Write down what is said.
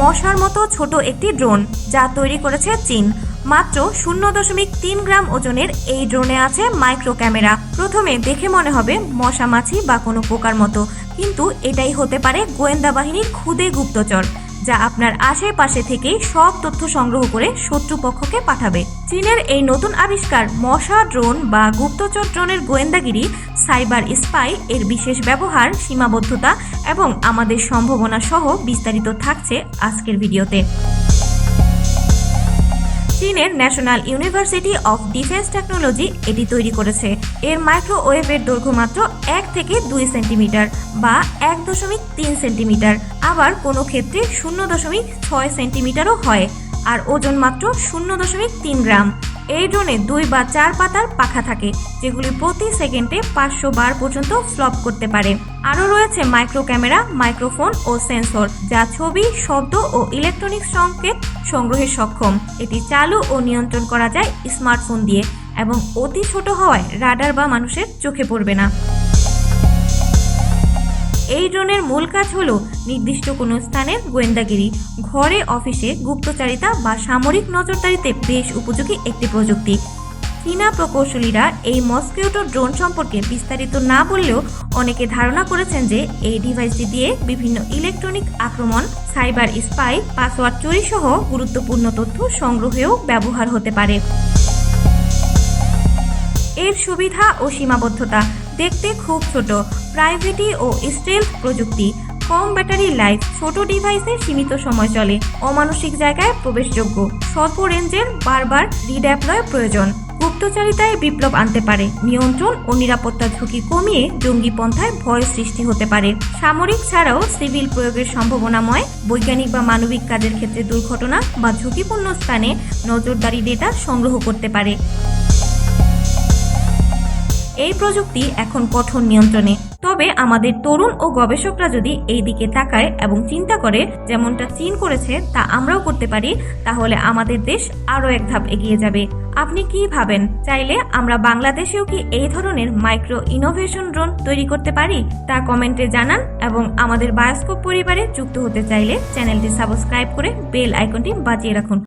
মশার মতো ছোট একটি ড্রোন, যা তৈরি করেছে চীন। মাত্র শূন্য দশমিক তিন গ্রাম ওজনের এই ড্রোনে আছে মাইক্রো ক্যামেরা প্রথমে দেখে মনে হবে মশা মাছি বা কোনো পোকার মতো, কিন্তু এটাই হতে পারে গোয়েন্দা বাহিনীর খুদে গুপ্তচর। যা আপনার আশেপাশে থেকে সব তথ্য সংগ্রহ করে শত্রুপক্ষকে পাঠাবে। চীনের এই নতুন আবিষ্কার মশা, ড্রোন বা গুপ্তচর ড্রোনের গোয়েন্দাগিরি, সাইবার স্পাই এর বিশেষ ব্যবহার, সীমাবদ্ধতা এবং আমাদের সম্ভাবনা সহ বিস্তারিত থাকছে আজকের ভিডিওতে। চীনের national university of defence technology এটি তৈরি করেছে। এর মাইক্রোওয়েভের দৈর্ঘ্য মাত্র এক থেকে দুই সেন্টিমিটার বা এক দশমিক তিন সেন্টিমিটার, আবার কোনো ক্ষেত্রে শূন্য দশমিক ছয় সেন্টিমিটারও হয়, আর ওজন মাত্র শূন্য দশমিক তিন গ্রাম। এই ড্রোনে দুই বা চার পাতার পাখা থাকে, যেগুলি প্রতি সেকেন্ডে পাঁচশো বার পর্যন্ত ফ্লপ করতে পারে। আরও রয়েছে মাইক্রো ক্যামেরা মাইক্রোফোন ও সেন্সর যা ছবি, শব্দ ও ইলেকট্রনিক সংকেত সংগ্রহে সক্ষম। এটি চালু ও নিয়ন্ত্রণ করা যায় স্মার্টফোন দিয়ে এবং অতি ছোট হওয়ায় রাডার বা মানুষের চোখে পড়বে না। এই ড্রোনের মূল কাজ হল নির্দিষ্ট কোনো স্থানের গোয়েন্দাগিরি, ঘরে অফিসে গুপ্তচারিতা বা সামরিক নজরদারিতে বেশ উপযোগী একটি প্রযুক্তি। চীনা প্রকৌশলীরা এই মস্কিউটো ড্রোন সম্পর্কে বিস্তারিত না বললেও অনেকে ধারণা করেছেন যে এই ডিভাইসটি দিয়ে বিভিন্ন ইলেকট্রনিক আক্রমণ, সাইবার স্পাই, পাসওয়ার্ড চুরি সহ গুরুত্বপূর্ণ তথ্য সংগ্রহেও ব্যবহার হতে পারে। এর সুবিধা ও সীমাবদ্ধতা দেখতে খুব ছোট। প্রাইভেটি ও স্টেলথ প্রযুক্তি। কম ব্যাটারি লাইফ ছোট ডিভাইসে সীমিত সময় চলে। অমানসিক জায়গায় প্রবেশযোগ্য। স্বল্প রেঞ্জের বারবার রিড্যাপ্লয় প্রয়োজন। গুপ্তচারিতায় বিপ্লব আনতে পারে। নিয়ন্ত্রণ ও নিরাপত্তা ঝুঁকি কমিয়ে জঙ্গি পন্থায় ভয় সৃষ্টি হতে পারে। সামরিক ছাড়াও সিভিল প্রয়োগের সম্ভাবনাময়, বৈজ্ঞানিক বা মানবিক কাজের ক্ষেত্রে দুর্ঘটনা বা ঝুঁকিপূর্ণ স্থানে নজরদারি ডেটা সংগ্রহ করতে পারে। এই প্রযুক্তি এখন কঠোর নিয়ন্ত্রণে। তবে আমাদের তরুণ ও গবেষকরা যদি এই দিকে তাকায় এবং চিন্তা করে, যেমনটা চীন করেছে, তা আমরাও করতে পারি, তাহলে আমাদের দেশ আরও এক ধাপ এগিয়ে যাবে। আপনি কি ভাবেন? চাইলে আমরা বাংলাদেশেও কি এই ধরনের মাইক্রো ইনোভেশন ড্রোন তৈরি করতে পারি? তা কমেন্টে জানান এবং আমাদের বায়োস্কোপ পরিবারে যুক্ত হতে চাইলে চ্যানেলটি সাবস্ক্রাইব করে বেল আইকনটি বাজিয়ে রাখুন।